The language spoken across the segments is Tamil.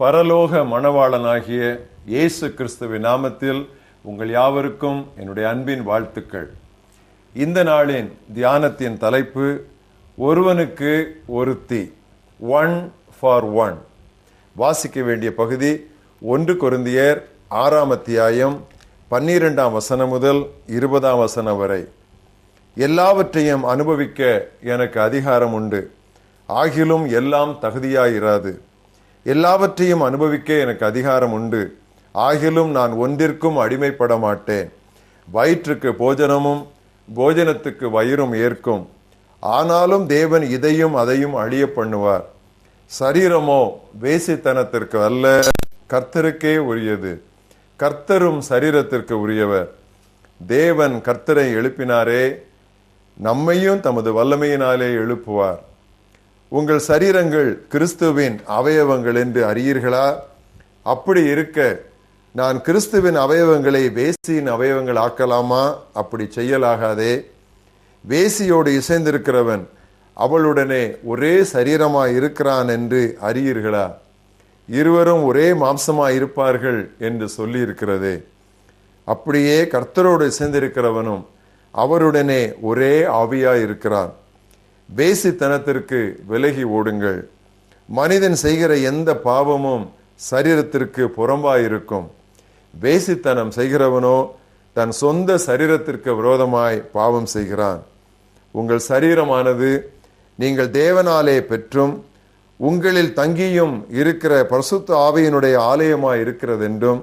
பரலோக மணவாளனாகிய இயேசு கிறிஸ்துவின் நாமத்தில் உங்கள் யாவருக்கும் என்னுடைய அன்பின் வாழ்த்துக்கள். இந்த நாளின் தியானத்தின் தலைப்பு ஒருவனுக்கு ஒருத்தி ஒன் ஃபார் ஒன் வாசிக்க வேண்டிய பகுதி ஒன்று குருந்தியர் ஆறாம் அத்தியாயம் பன்னிரெண்டாம் வசனம் முதல் இருபதாம் வசனம் வரை. எல்லாவற்றையும் அனுபவிக்க எனக்கு அதிகாரம் உண்டு. ஆகிலும் எல்லாம் தகுதியாயிராது. எல்லாவற்றையும் அனுபவிக்க எனக்கு அதிகாரம் உண்டு. ஆகிலும் நான் ஒன்றிற்கும் அடிமைப்பட மாட்டேன். வயிற்றுக்கு போஜனமும் போஜனத்துக்கு வயிறும் ஏற்கும். ஆனாலும் தேவன் இதையும் அதையும் அழிய பண்ணுவார். சரீரமோ வேசித்தனத்திற்கு அல்ல கர்த்தருக்கே உரியது. கர்த்தரும் சரீரத்திற்கு உரியவர். தேவன் கர்த்தரை எழுப்பினாரே நம்மையும் தமது வல்லமையினாலே எழுப்புவார். உங்கள் சரீரங்கள் கிறிஸ்துவின் அவயவங்கள் என்று அறியீர்களா? அப்படி இருக்க நான் கிறிஸ்துவின் அவயவங்களை வேசியின் அவயவங்கள் ஆக்கலாமா? அப்படி செய்யலாகாதே. வேசியோடு இசைந்திருக்கிறவன் அவளுடனே ஒரே சரீரமாய் இருக்கிறான் என்று அறியீர்களா? இருவரும் ஒரே மாம்சமாய் இருப்பார்கள் என்று சொல்லியிருக்கிறது. அப்படியே கர்த்தரோடு இசைந்திருக்கிறவனும் அவருடனே ஒரே ஆவியாய் இருக்கிறான். பேசித்தனத்திற்கு விலகி ஓடுங்கள். மனிதன் செய்கிற எந்த பாவமும் சரீரத்திற்கு புறம்பாயிருக்கும். வேசித்தனம் செய்கிறவனோ தன் சொந்த சரீரத்திற்கு விரோதமாய் பாவம் செய்கிறான். உங்கள் சரீரமானது நீங்கள் தேவனாலே பெற்றும் உங்களில் தங்கியும் இருக்கிற பரிசுத்த ஆவியினுடைய ஆலயமாய் இருக்கிறது என்றும்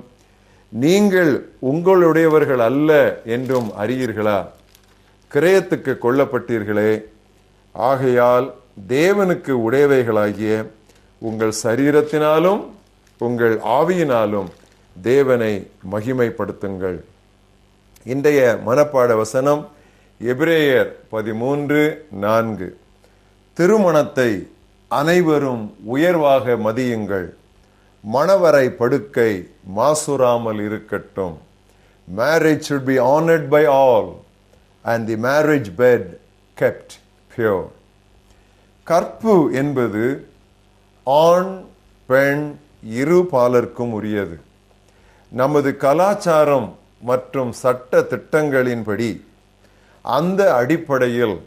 நீங்கள் உங்களுடையவர்கள் அல்ல என்றும் அறியீர்களா? கிரயத்துக்கு கொல்லப்பட்டீர்களே. ஆகையால் தேவனுக்கு உடையவைகளாகிய உங்கள் சரீரத்தினாலும் உங்கள் ஆவியினாலும் தேவனை மகிமைப்படுத்துங்கள். இன்றைய மனப்பாட வசனம் எபிரேயர் பதிமூன்று நான்கு. திருமணத்தை அனைவரும் உயர்வாக மதியுங்கள். மணவரை படுக்கை மாசுராமல் இருக்கட்டும். Marriage should be honoured by all and the marriage bed kept pure கற்பு என்பது ஆண் பெண் இரு பாலர்க்கும் உரியது. நமது கலாச்சாரம் மற்றும் சட்ட திட்டங்களின்படி அந்த அடிப்படையில்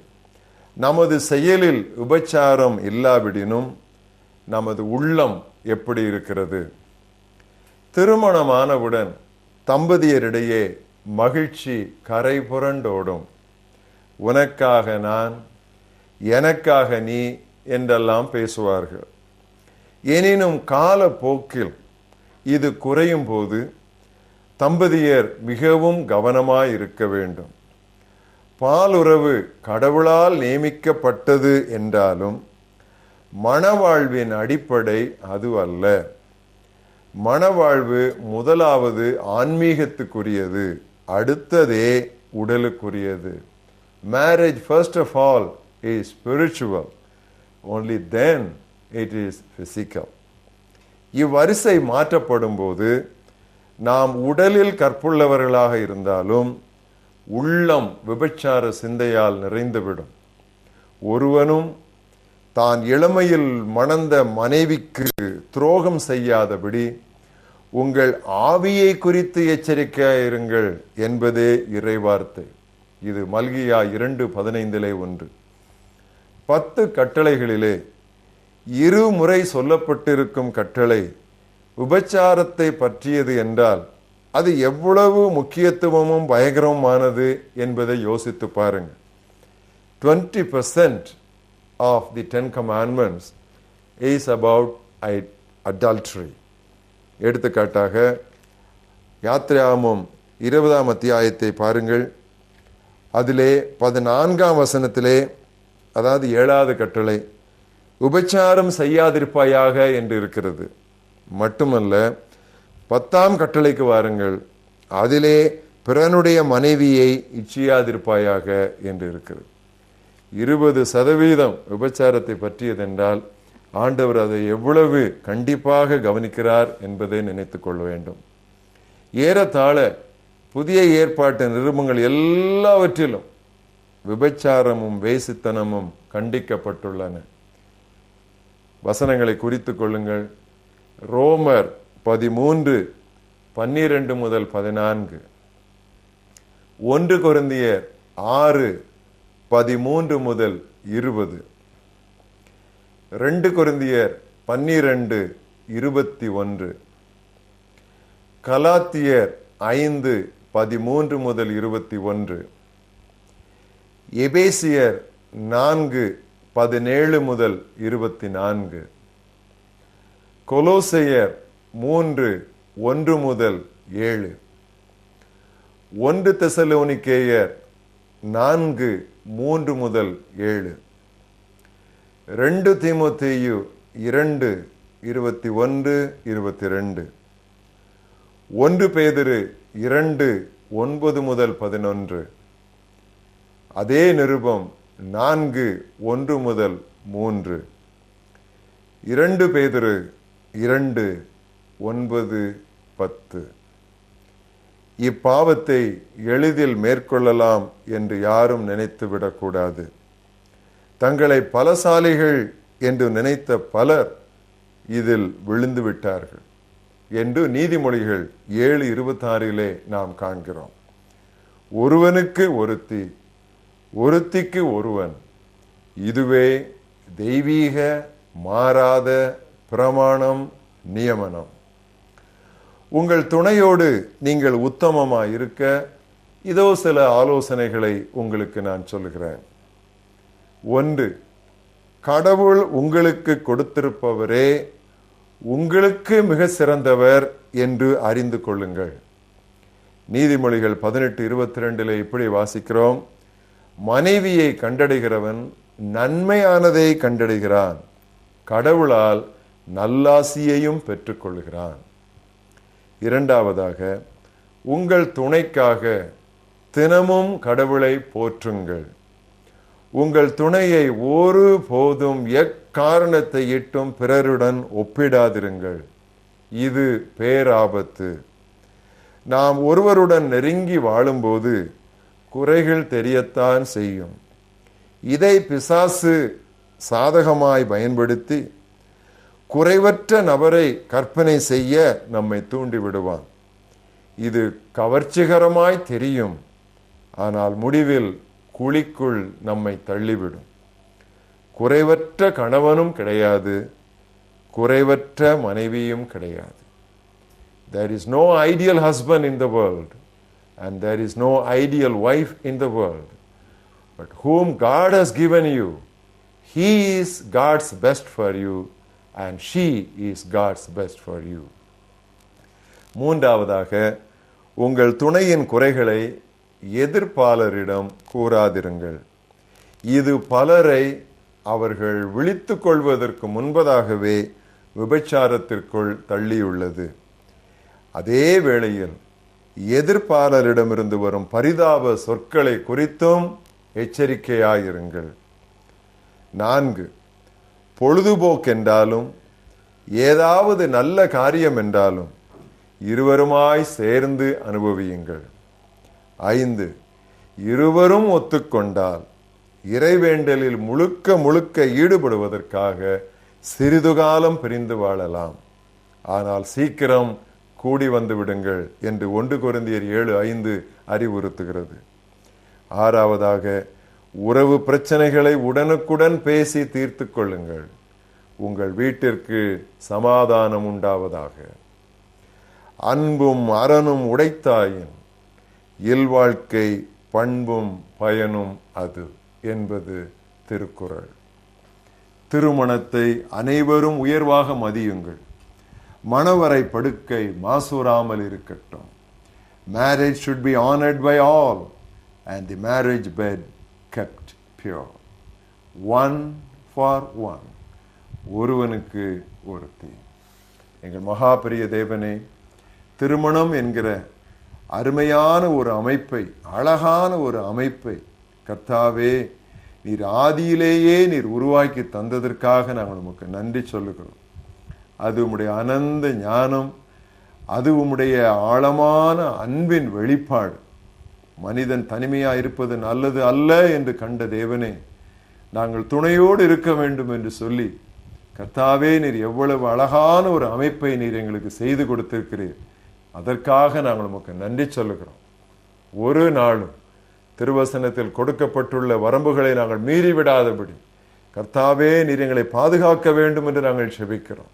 நமது செயலில் உபச்சாரம் இல்லாவிடினும் நமது உள்ளம் எப்படி இருக்கிறது? திருமணமானவுடன் தம்பதியரிடையே மகிழ்ச்சி கரை புரண்டோடும் உனக்காக நான் எனக்காக நீ என்றெல்லாம் பேசுவார்கள். எனினும் காலப்போக்கில் இது குறையும் போது தம்பதியர் மிகவும் கவனமாய் இருக்க வேண்டும். பாலுறவு கடவுளால் நியமிக்கப்பட்டது என்றாலும் மணவாழ்வின் அடிப்படை அது அல்ல. மணவாழ்வு முதலாவது ஆன்மீகத்துக்குரியது அடுத்ததே உடலுக்குரியது. Marriage first of all is spiritual, only then it is physical. இவ்வரிசை மாற்றப்படும் போது நாம் உடலில் கற்புள்ளவர்களாக இருந்தாலும் உள்ளம் விபச்சார சிந்தையால் நிறைந்துவிடும். ஒருவனும் தான் இளமையில் மணந்த மனைவிக்கு துரோகம் செய்யாதபடி உங்கள் ஆவியை குறித்து எச்சரிக்கையாயிருங்கள் என்பதே இறைவார்த்தை. இது மல்கியா இரண்டு பதினைந்திலே ஒன்று. பத்து கட்டளைகளிலே இருமுறை சொல்லப்பட்டிருக்கும் கட்டளை உபச்சாரத்தை பற்றியது என்றால் அது எவ்வளவு முக்கியத்துவமும் பயங்கரமானது என்பதை யோசித்து பாருங்கள் twenty percent of the ten commandments is about I adultery எடுத்துக்காட்டாக யாத்திராமம் இருபதாம் அத்தியாயத்தை பாருங்கள். அதிலே பதினான்காம் வசனத்திலே அதாவது ஏழாவது கட்டளை உபச்சாரம் செய்யாதிருப்பாயாக என்று இருக்கிறது. மட்டுமல்ல பத்தாம் கட்டளைக்கு வாருங்கள் அதிலே பிறனுடைய மனைவியை இச்சியாதிருப்பாயாக என்று இருக்கிறது. இருபது சதவீதம் விபச்சாரத்தை பற்றியதென்றால் ஆண்டவர் அதை எவ்வளவு கண்டிப்பாக கவனிக்கிறார் என்பதை நினைத்து கொள்ள வேண்டும். ஏறத்தாழ புதிய ஏற்பாட்டு நிருபங்கள் எல்லாவற்றிலும் விபச்சாரமும் வேசித்தனமும் கண்டிக்கப்பட்டுள்ளன. வசனங்களை குறித்து கொள்ளுங்கள். ரோமர் பதிமூன்று பன்னிரண்டு முதல் பதினான்கு. ஒன்று கொருந்தியர் ஆறு பதிமூன்று முதல் இருபது. ரெண்டு குருந்தியர் பன்னிரண்டு இருபத்தி ஒன்று. கலாத்தியர் ஐந்து பதிமூன்று முதல் இருபத்தி ஒன்று. எபேசியர் நான்கு பதினேழு முதல் இருபத்தி நான்கு கொலோசையர் மூன்று ஒன்று முதல் ஏழு. ஒன்று தெசலோனிக்கேயர் நான்கு மூன்று முதல் ஏழு. ரெண்டு திமுத்தேயு இரண்டு இருபத்தி ஒன்று இருபத்தி ரெண்டு. ஒன்று பேதிரு இரண்டு ஒன்பது முதல் பதினொன்று. அதே நிருபம் நான்கு ஒன்று முதல் மூன்று. இரண்டு பேதிரு இரண்டு ஒன்பது பத்து. இப்பாவத்தை எளிதில் மேற்கொள்ளலாம் என்று யாரும் நினைத்து விடக்கூடாது. தங்களை பலசாலிகள் என்று நினைத்த பலர் இதில் விழுந்து விட்டார்கள் என்று நீதிமொழிகள் ஏழு இருபத்தாறிலே நாம் காண்கிறோம். ஒருவனுக்கு ஒருத்தி ஒருத்திக்கு ஒருவன் இதுவே தெய்வீக மாறாத பிரமாணம் நியமனம். உங்கள் துணையோடு நீங்கள் உத்தமமாக இருக்க இதோ சில ஆலோசனைகளை உங்களுக்கு நான் சொல்லுகிறேன். ஒன்று கடவுள் உங்களுக்கு கொடுத்திருப்பவரே உங்களுக்கு மிக சிறந்தவர் என்று அறிந்து கொள்ளுங்கள். நீதிமொழிகள் பதினெட்டு இருபத்தி ரெண்டில் இப்படி வாசிக்கிறோம். மனைவியை கண்டடைகிறவன் நன்மையானதை கண்டடைகிறான். கடவுளால் நல்லாசியையும் பெற்றுக்கொள்கிறான். இரண்டாவதாக உங்கள் துணைக்காக தினமும் கடவுளை போற்றுங்கள். உங்கள் துணையை ஒரு போதும் எக்காரணத்தை இட்டும் பிறருடன் ஒப்பிடாதிருங்கள். இது பேராபத்து. நாம் ஒருவருடன் நெருங்கி வாழும்போது குறைகள் தெரியத்தான் செய்யும். இதை பிசாசு சாதகமாய் பயன்படுத்தி குறைவற்ற நபரை கற்பனை செய்ய நம்மை தூண்டி விடுவான் இது கவர்ச்சிகரமாய் தெரியும். ஆனால் முடிவில் குழிக்குள் நம்மை தள்ளிவிடும். குறைவற்ற கணவனும் கிடையாது. குறைவற்ற மனைவியும் கிடையாது. There is no ideal husband in the world. And there is no ideal wife in the world but whom god has given you he is god's best for you and she is god's best for you மூன்றாவதாக உங்கள் துணையின் குறைகளை எதிர்ப்பாளரிடம் கூறாதிருங்கள் இது பலரை அவர்கள் விழித்து கொள்வதற்கு முன்பதாகவே விபச்சாரத்திற்குள் தள்ளியுள்ளது அதே வேளையில் எதிர்ப்பாளரிடமிருந்து வரும் பரிதாப சொற்களை குறித்தும் எச்சரிக்கையாயிருங்கள். நான்கு பொழுதுபோக்கென்றாலும் ஏதாவது நல்ல காரியம் என்றாலும் இருவருமாய் சேர்ந்து அனுபவியுங்கள். ஐந்து இருவரும் ஒத்துக்கொண்டால் இறைவேண்டலில் முழுக்க முழுக்க ஈடுபடுவதற்காக சிறிது காலம் பிரிந்து வாழலாம். ஆனால் சீக்கிரம் கூடி வந்து விடுங்கள் என்று ஒன்று குருந்தியர் ஏழு ஐந்து அறிவுறுத்துகிறது. ஆறாவதாக உறவு பிரச்சனைகளை உடனுக்குடன் பேசி தீர்த்து கொள்ளுங்கள். உங்கள் வீட்டிற்கு சமாதானம் உண்டாவதாக. அன்பும் அறனும் உடைத்தாயின் இல்வாழ்க்கை பண்பும் பயனும் அது என்பது திருக்குறள். திருமணத்தை அனைவரும் உயர்வாக மதியுங்கள். மணவரை படுக்கை மாசூராமல் இருக்கட்டும். Marriage should be honoured by all and the marriage bed kept pure one for one ஒருவனுக்கு ஒருத்தி. எங்கள் மகாபெரிய தேவனே திருமணம் என்கிற அருமையான ஒரு அமைப்பை அழகான ஒரு அமைப்பை கர்த்தாவே நீர் ஆதியிலேயே நீர் உருவாக்கி தந்ததற்காக நாங்கள் உமக்கு நன்றி சொல்லுகிறோம். அது உம்முடைய அனந்த ஞானம் அது உம்முடைய ஆழமான அன்பின் வெளிப்பாடு. மனிதன் தனிமையாக இருப்பது நல்லது அல்ல என்று கண்ட தேவனே நாங்கள் துணையோடு இருக்க வேண்டும் என்று சொல்லி கர்த்தாவே நீர் எவ்வளவு அழகான ஒரு அமைப்பை நீர் எங்களுக்கு செய்து கொடுத்திருக்கிறீர். அதற்காக நாங்கள் உமக்கு நன்றி சொல்லுகிறோம். ஒரு நாளும் திருவசனத்தில் கொடுக்கப்பட்டுள்ள வரம்புகளை நாங்கள் மீறிவிடாதபடி கர்த்தாவே நீர் எங்களை பாதுகாக்க வேண்டும் என்று நாங்கள் செபிக்கிறோம்.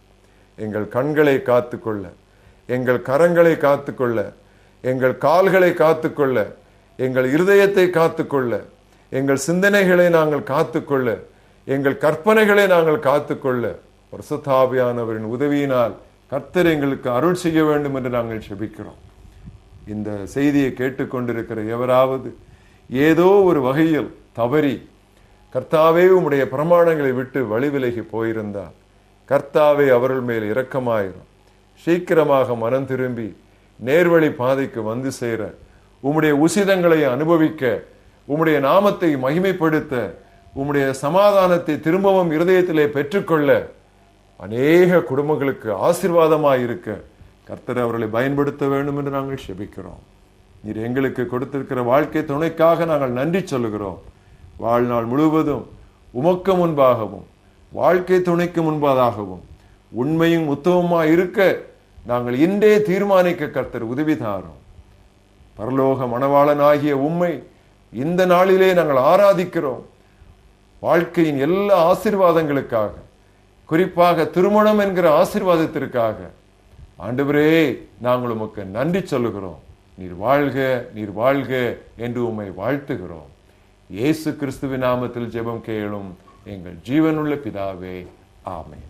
எங்கள் கண்களை காத்துக்கொள்ள எங்கள் கரங்களை காத்துக்கொள்ள எங்கள் கால்களை காத்துக்கொள்ள எங்கள் இருதயத்தை காத்துக்கொள்ள எங்கள் சிந்தனைகளை நாங்கள் காத்துக்கொள்ள எங்கள் கற்பனைகளை நாங்கள் காத்துக்கொள்ள வருஷத்தாபியானவரின் உதவியினால் கர்த்தர் எங்களுக்கு அருள் செய்ய வேண்டும் என்று நாங்கள் செபிக்கிறோம். இந்த செய்தியை கேட்டுக்கொண்டிருக்கிற எவராவது ஏதோ ஒரு வகையில் தவறி கர்த்தாவே உம்முடைய பிரமாணங்களை விட்டு வழிவிலகி போயிருந்தார் போயிருந்தால் கர்த்தாவே அவர்கள் மேல் இரக்கமாயிரும். சீக்கிரமாக மனம் திரும்பி நேர்வழி பாதைக்கு வந்து சேர உம்முடைய உசிதங்களை அனுபவிக்க உம்முடைய நாமத்தை மகிமைப்படுத்த உம்முடைய சமாதானத்தை திரும்பவும் இருதயத்திலே பெற்றுக்கொள்ள அநேக குடும்பங்களுக்கு ஆசீர்வாதமாய் இருக்க கர்த்தர் அவர்களை பயன்படுத்த வேண்டும் என்று நாங்கள் செபிக்கிறோம். நீர் எங்களுக்கு கொடுத்திருக்கிற வாழ்க்கை துணைக்காக நாங்கள் நன்றி சொல்லுகிறோம். வாழ்நாள் முழுவதும் உமக்கு முன்பாகவும் வாழ்க்கை துணைக்கு முன்பதாகவும் உண்மையும் உத்தமமாய் இருக்க நாங்கள் இன்றே தீர்மானிக்க கர்த்தர் உதவி தாரும். பரலோக மணவாளனாகிய உண்மை இந்த நாளிலே நாங்கள் ஆராதிக்கிறோம். வாழ்க்கையின் எல்லா ஆசீர்வாதங்களுக்காக குறிப்பாக திருமணம் என்கிற ஆசீர்வாதத்திற்காக. ஆண்டவரே நாங்கள் உமக்கு நன்றி சொல்லுகிறோம். நீர் வாழ்க நீர் வாழ்க என்று உம்மை வாழ்த்துகிறோம். இயேசு கிறிஸ்துவின் நாமத்தில் ஜெபம் கேளும். எங்கள் ஜீவனுள்ள பிதாவே ஆமே